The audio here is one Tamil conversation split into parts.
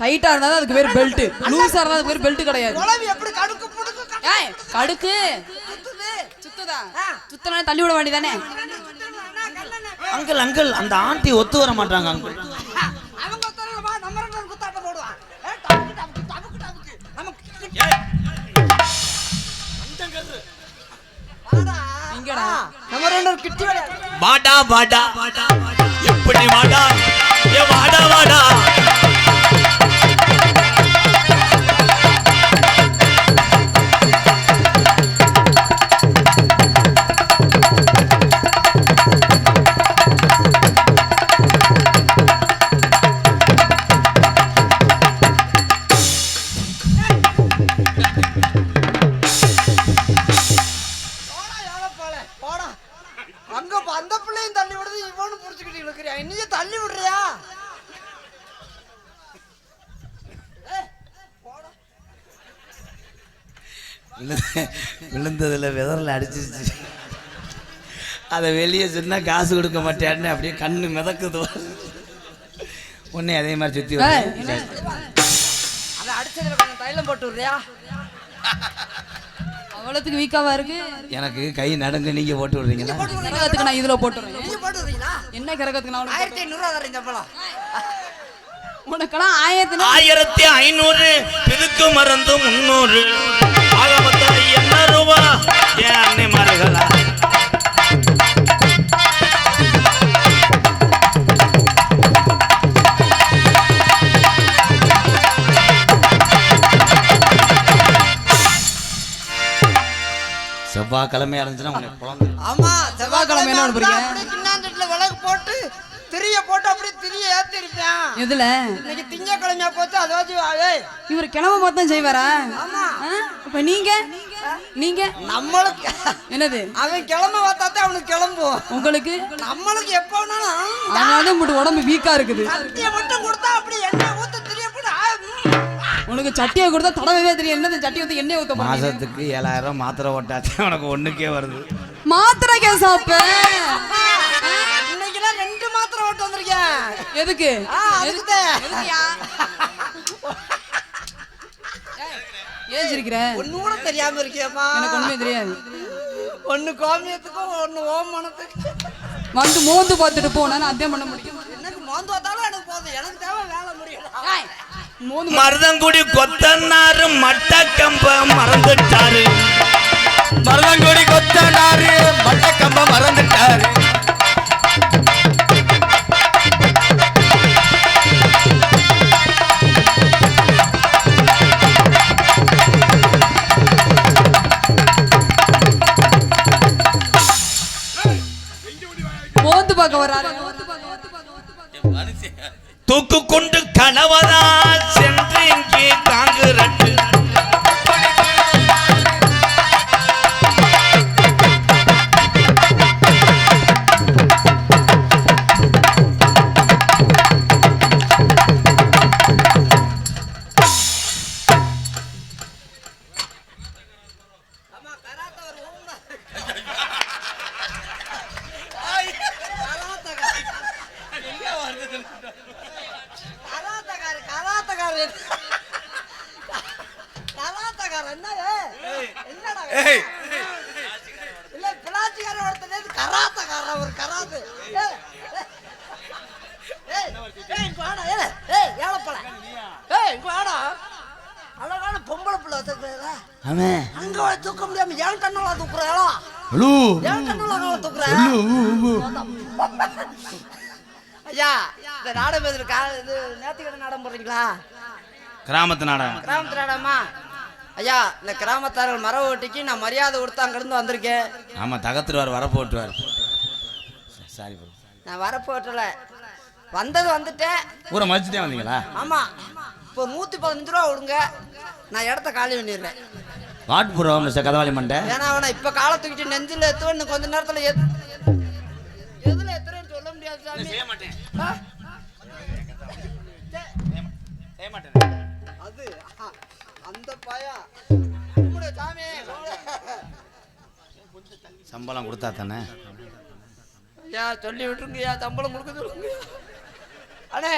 டைட்டா இருந்தா அதுக்கு பேர் பெல்ட் லூசா இருந்தா அதுக்கு பேர் பெல்ட் கிடையாது. குழவி எப்படி கடுக்கு புடுக்கு கடுக்கு ஏய் கடுக்கு. சுத்துது. சுத்தனா தள்ளி விட வேண்டியதானே? அங்கிள் அங்கிள் அந்த ஆண்டி ஒத்து வர மாட்டாங்க அங்கிள். வாடா வாடா. எப்படி வாடா? ஏ வாடா வாடா. அந்த பிள்ளையும் தள்ளி விடுது இவனும் புடிச்சுக்கிட்டு இழுக்கிறியா? தள்ளி விடுறியா. விழுந்ததுல விதரில் அடிச்சிருச்சு. அதை வெளியே சொன்னா காசு கொடுக்க மாட்டேன்னு அப்படியே கண்ணு மிதக்குது. உன்னை அதே மாதிரி சுத்தி அதை அடிச்சதுல கொஞ்சம் தைலம் போட்டு விடுறியா? அவ்வளவுக்கு வீக்காவா இருக்கு? எனக்கு கை நடுங்க நீங்க போட்டு விடுறீங்களா? கிரகத்துக்கு நான் இதுல போட்டு விடுறீங்களா? என்ன கிரகத்துக்கு நான் ஆயிரத்தி ஐநூறுவா தரேன் சம்பளம் உனக்கெல்லாம் ஆயிரத்தி ஆயிரத்தி ஐநூறு இதுக்கு மறந்து முன்னூறு செவ்வாய்க்கிழமையா இருந்துச்சுன்னா உனக்கு குழந்தை. ஆமா செவ்வாய்க்கிழமை என்ன பண்ண போறீங்க? அப்படியே கிண்ணாந்தட்டுல விளக்கு போட்டு திரிய போட்டு அப்படியே திரிய ஏத்தி இருப்பேன். எதுல? இன்னைக்கு திங்கக்கிழமையா போச்சு அதை வச்சு ஏய். இவர் கிளம்ப மொத்தம் செய்வாரா? ஆமா. ஆ? அப்ப நீங்க? நீங்க? நம்மளுக்கு என்னது? அவன் கிளம்ப பார்த்தாத்தான் அவனுக்கு கிளம்பும் உங்களுக்கு? நம்மளுக்கு எப்ப வேணாலும் தான் உங்கள்ட்ட உடம்பு வீக்கா இருக்குது. மட்டும் கொடுத்தா அப்படி எண்ணெய் உனக்கு சட்டியை கொடுத்தா தடவையே தெரியும் என்னது சட்டி ஊத்தி எண்ணெய் ஊத்த மாசத்துக்கு ஏழாயிரம் மாத்திரை ஓட்டாச்சு உனக்கு ஒண்ணுக்கே வருது. மாத்திரை கேஸ் அப்ப இன்னைக்குலாம் ரெண்டு மாத்திரை ஓட்டு வந்திருக்கேன் எதுக்கு? ஏன் சிரிக்கிற ஒண்ணு கூட தெரியாம இருக்கியம்மா. எனக்கு ஒண்ணுமே தெரியாது. ஒண்ணு கோமியத்துக்கும் ஒண்ணு ஓமனத்துக்கும். வந்து மோந்து பார்த்துட்டு போனா நான் அதே பண்ண முடியும். எனக்கு மோந்து பார்த்தாலும் எனக்கு போதும். எனக்கு தேவை வேலை முடியல. மருதங்குடி கொத்தனாரு மட்டக்கம்ப மறந்துட்டாரு. மருதங்குடி கொத்தனாரு மட்டக்கம்ப மறந்துட்டாரு. ஏய், ஏய், இங்க வாடா, ஏய், ஏய், ஏழைப்பழ. ஏய், இங்க வாடா. அழகான பொம்பளை பிள்ளை வச்சிருக்கிறா. அவன் அங்க தூக்க முடியாம ஏன் கண்ணால தூக்குறா ஹலோ ஏன் கண்ணால தூக்குற? ஐயா இந்த நாடகம் எதிர இது நேர்த்திக்கடன் நாடகம் போடுறீங்களா? கிராமத்து நாடகம். கிராமத்து நாடகமா? ஐயா இந்த கிராமத்தார்கள் மர ஓட்டிக்கு நான் மரியாதை கொடுத்து அங்கிருந்து வந்திருக்கேன். ஆமா தகத்துருவார் வர போட்டுவார் சாரி. நான் வரப்போட்டல. வந்தது வந்துட்டேன். ஊரை மதிச்சுட்டே வந்தீங்களா? ஆமா. இப்போ நூத்தி பதினஞ்சு ரூபா விடுங்க நான் இடத்த காலி பண்ணிடுறேன். வாட் ப்ரோ மிஸ்டர் கதவாளி மண்டை? ஏன்னா அவனை இப்ப காலை தூக்கிட்டு நெஞ்சில் எத்துவேன் இன்னும் கொஞ்ச நேரத்துல எது எதுல எத்துறேன்னு சொல்ல முடியாது சாமி. ஆ? அது ஆ, அந்த பையன் கும்பிடு சாமி. கும்பிடு. சம்பளம் கொடுத்தா தானே? ஐயா சொல்லி விட்டுருங்கய்யா. சம்பளம் கொடுக்க சொல்லுங்க அண்ணே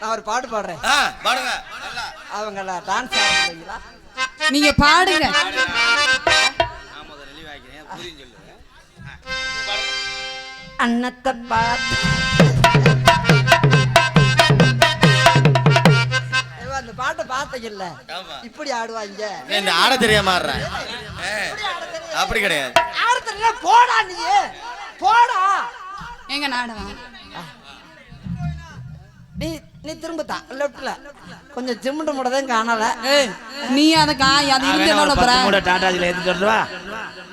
நான் ஒரு பாட்டு பாடுறேன். ஆ, பாடுங்க. நல்லா. அவங்கள டான்ஸ் ஆடுறீங்களா நீங்க பாடுங்க. அன்னத்தை பார்த்து ஏவா, அந்த பாட்டை பார்த்தீங்கல்ல? ஆமா. இப்படி ஆடுவாங்க. இந்த ஆட தெரியாம ஆடுறேன். ஏ, அப்படி கிடையாது. ஆட தெரியல போடா நீ. போடா. எங்க நாடகம்? நீ நீ திரும்பத்தா லெஃப்ட்ல. கொஞ்சம் சிமெண்ட் மூடதான் காணல. ஏய் நீ அத காய் அது இருந்து மூட்டை டாட்டாஜில ஏத்திட்டு வரவா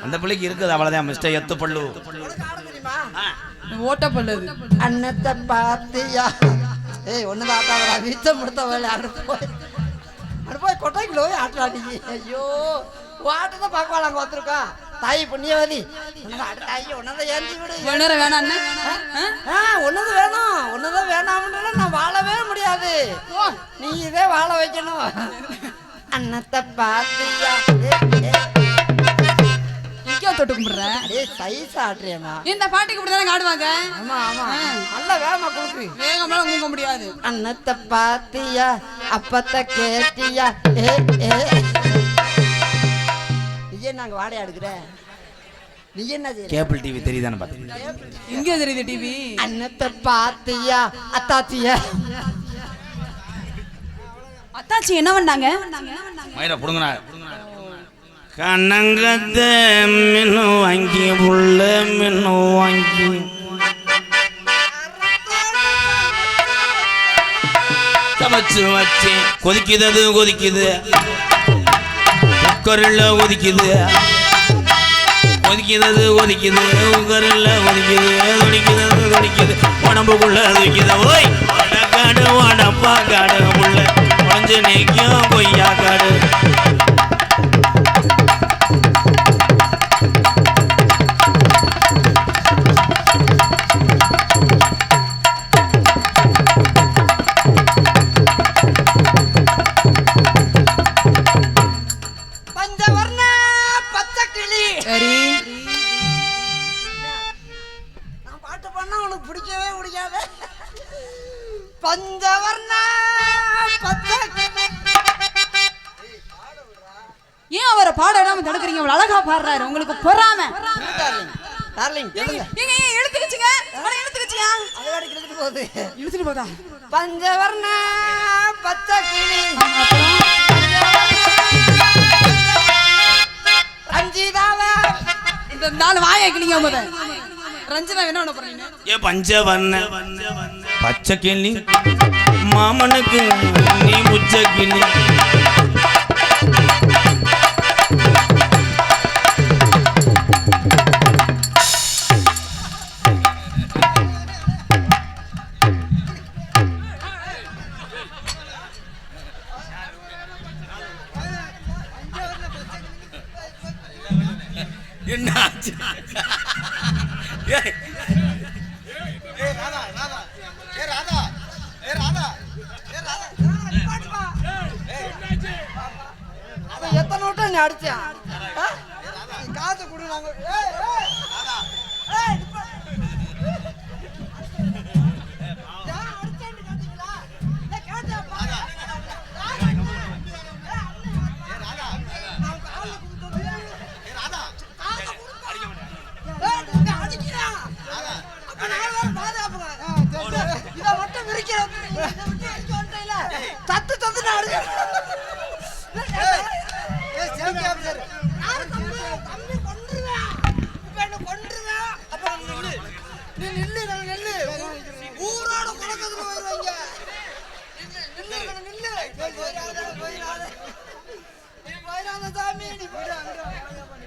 அந்த பிள்ளைக்கு இருக்குது அவ்வளவுதான் மிஸ்டர் எத்து பல்லு தெரியுமா? ஓட்ட பல்லுது அன்னத்தை பார்த்தியா ஏய் ஒண்ணு தாத்தாவரா வீச்ச முடித்த வேலை அடுத்து போய். அடுத்து போய் கொட்டைக்குள்ள போய் ஆட்டலாடி ஐயோ ஆட்டத்தை பார்க்கலாம் அங்க வந்திருக்கோம் தாய் புண்ணியவதி. தாய் உன்னதை ஏந்தி விடு. நேரம் வேணாம் ஒன்னது வேணும். ஒன்னதான் வேணாம்னா நான் வாழவே முடியாது. நீ இதே வாழ வைக்கணும். அன்னத்தை பார்த்தியா ஏ. இங்கே தொட்டு கும்பிடுற? அடே சைஸ் ஆடுறியம்மா இந்த பாட்டுக்கு இப்படிதானே ஆடுவாங்க ஆமா ஆமா. நல்ல வேகமா கொடுக்கு. முடியாது. அன்னத்தை பாத்தியா? அப்பத்த கேட்டியா? ஏ ஏ. நீ என்ன அங்க வாடகை எடுக்கிற? நீ என்ன கேபிள் டிவி தெரியுதானே பார்த்தீங்க இங்கே தெரியுது டிவி அன்னத்தை பாத்தியா அத்தாத்தியா அத்தாச்சி என்ன பண்ணாங்க? மயிரை புடுங்கண்ணா கண்ணங்கத்த மின்னு வாங்கி புள்ள மின்னு வாங்கி. சமைச்சு வச்சு கொதிக்குது கொதிக்குது. குக்கரில் ஒதுக்குது. ஒதுக்கிறது ஒதுக்குது கொதிக்குது ஒதுக்குது. கொதிக்குது துடிக்குது அது துடிக்குது உடம்புக்குள்ள துடிக்குது ஓய் காடு உடம்பா காடு உள்ள உடஞ்சு நீ சரி. நான் பாட்டு பண்ணா உனக்கு பிடிக்கவே பிடிக்காது. பஞ்சவர்ண ஏன் அவரை பாட விடாம தடுக்கிறீங்க? அவ்வளவு அழகா பாடுறாரு. உங்களுக்கு பொறாம. டார்லிங் சொல்லுங்க. ஏங்க ஏன் அது போகுது. இழுத்துட்டு போதா? பஞ்சவர்ண பச்சை கிளி. நாலு வாயை கிளிங்க முத. ரஞ்சனா என்ன பண்ண போறீங்க? ஏ பஞ்சவர்ண. பச்சை கிளி மாமனுக்கு நீ முச்ச கிளி. எத்தனை விட்டம் நீ அடிச்சான் ஆ? நீ காசு கொடு நாங்க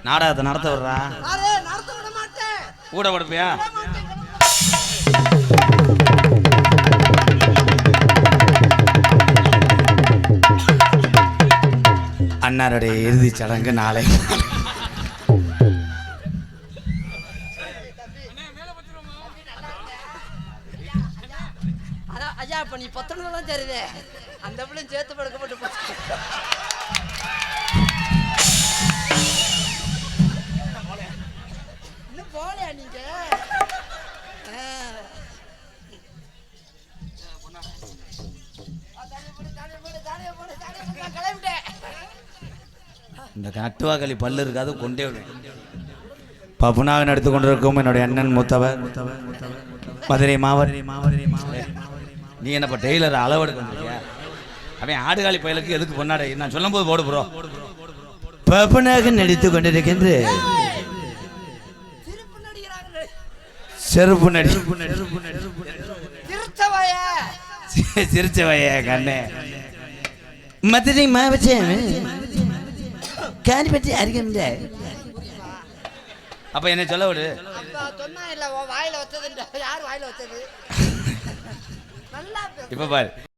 நாடகத்தை நடத்த விடுறா. கூட மாட்டேன். அன்னாருடைய இறுதிச் சடங்கு நாளை. ஐயா இப்ப நீ பத்தொன்பதுலாம் தெரியுதே. அந்த பிள்ளையும் சேர்த்து படுக்கப்பட்டு இந்த நட்டுவாக்களி பல்லு இருக்காது கொண்டே விடும். பப்புனாக நடித்து கொண்டிருக்கும் என்னுடைய அண்ணன் மூத்தவர் மதுரை மாவரி மாவரி மாவரி நீ என்னப்பா டெய்லர் அளவெடுக்க வந்திருக்கியா? அவன் ஆடுகாலி பயலுக்கு எதுக்கு பொன்னாடை? நான் சொல்லும் போது போடு ப்ரோ பப்புனாக நடித்து கொண்டிருக்கின்ற செருப்பு நடி திருச்சவைய கண்ணே. மதுரை மாவட்டம் காரிப்பட்டி அருகமில்ல அப்ப என்ன சொல்ல விடு. அப்ப சொன்னா இல்ல வாயில வச்சதுன்ற யார் வாயில வச்சது? நல்லா. இப்ப பாரு.